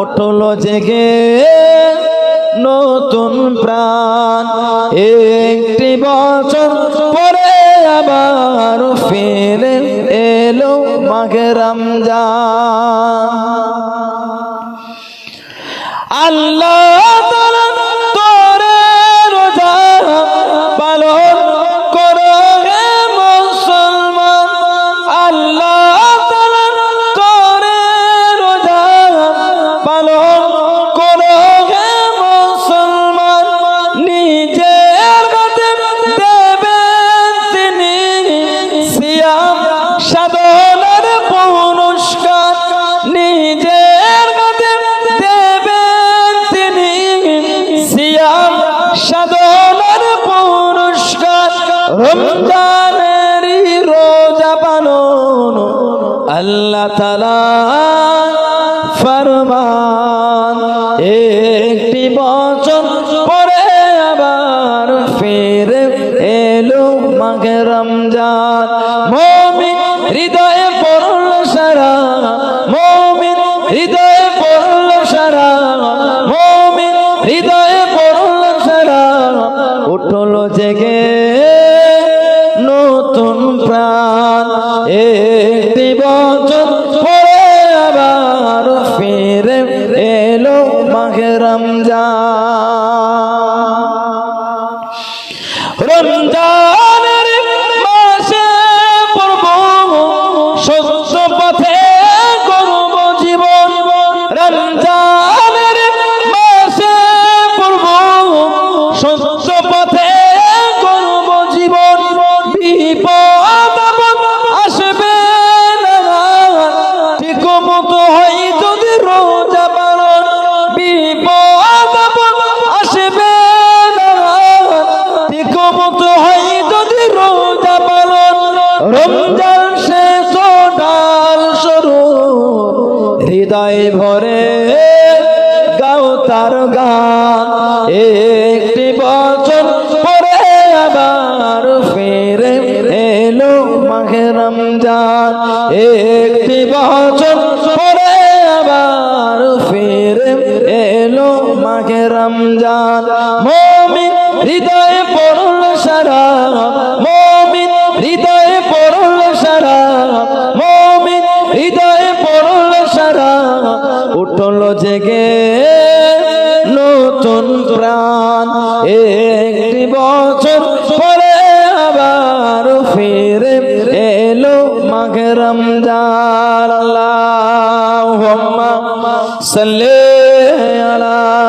উঠল জেগে নতুন প্রাণ। একটি বছর পরে আবার ফিরে এলো মাঘে রমজান। সিয়াম সাধনার পুরস্কার, রমজানেরই রোজা পালন আল্লাহ তালা ফরমান। একটি বছর পরে আবার ফিরে এলো মাঘে রমজান। মমিন হৃদয়ে পড়ল সারা, মমিন হৃদয়ে প্রাণ। এ বছর পরে আবার ফিরে এলো মাঘে রমজান। রমজানের ঠিক মতো হয় যদি রোজা পালন, রমজান শেষ ডাল সরু হৃদয় ভরে গাও তার গান। একটি বছর পরে আবার ফিরে এলো মাঘে রমজান। একটি বছর পরে আবার ফিরে এলো মাঘে রমজান। মমিন হৃদয়ে সারা উঠল জেগে নতুন প্রাণ। একটি বছর পরে আবার ফিরে এলো মাঘে রমজান। আল্লাহ সাল্লে আলা